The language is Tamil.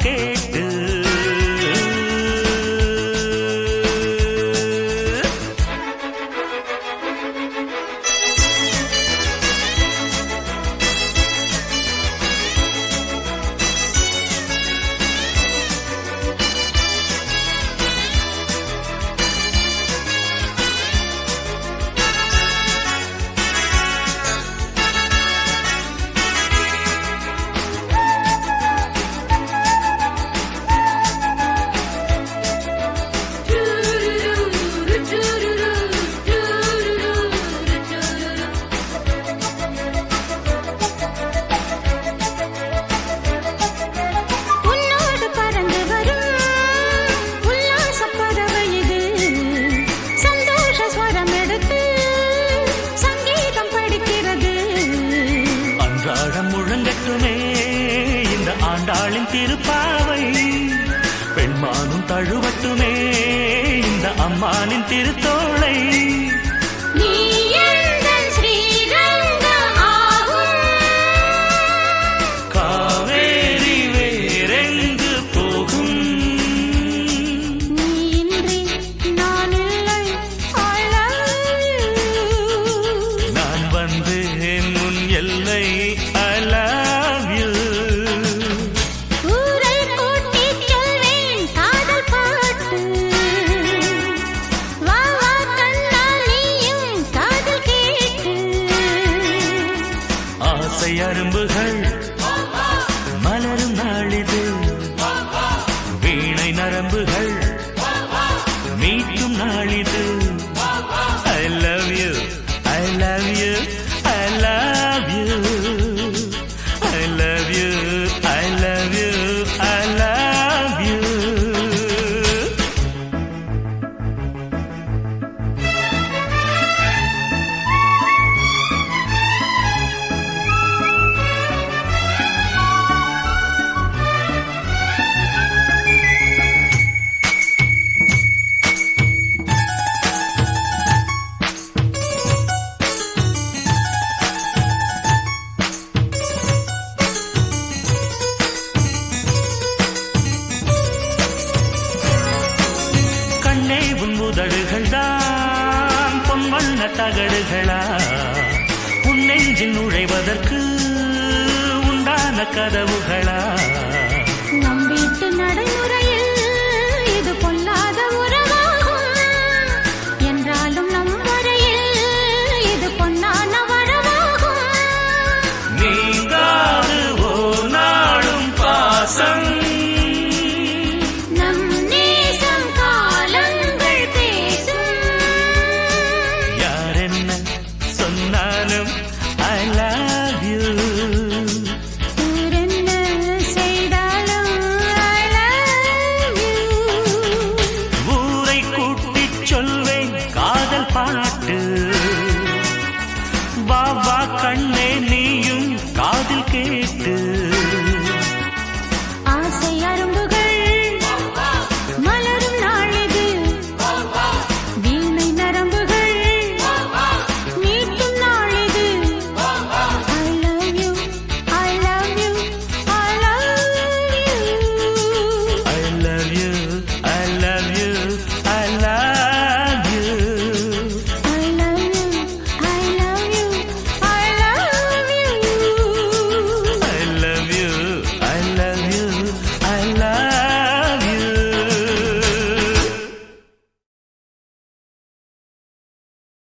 que பெண்மாளின் திருப்பாவை. பெண்மானும் தழுவட்டுமே. இந்த அம்மானின் திருத்தோளை பூதழுகள் தான் பொன் வண்ண தகடுகளா? உன் நெஞ்சில் நுழைவதற்கு உண்டான கதவுகளா?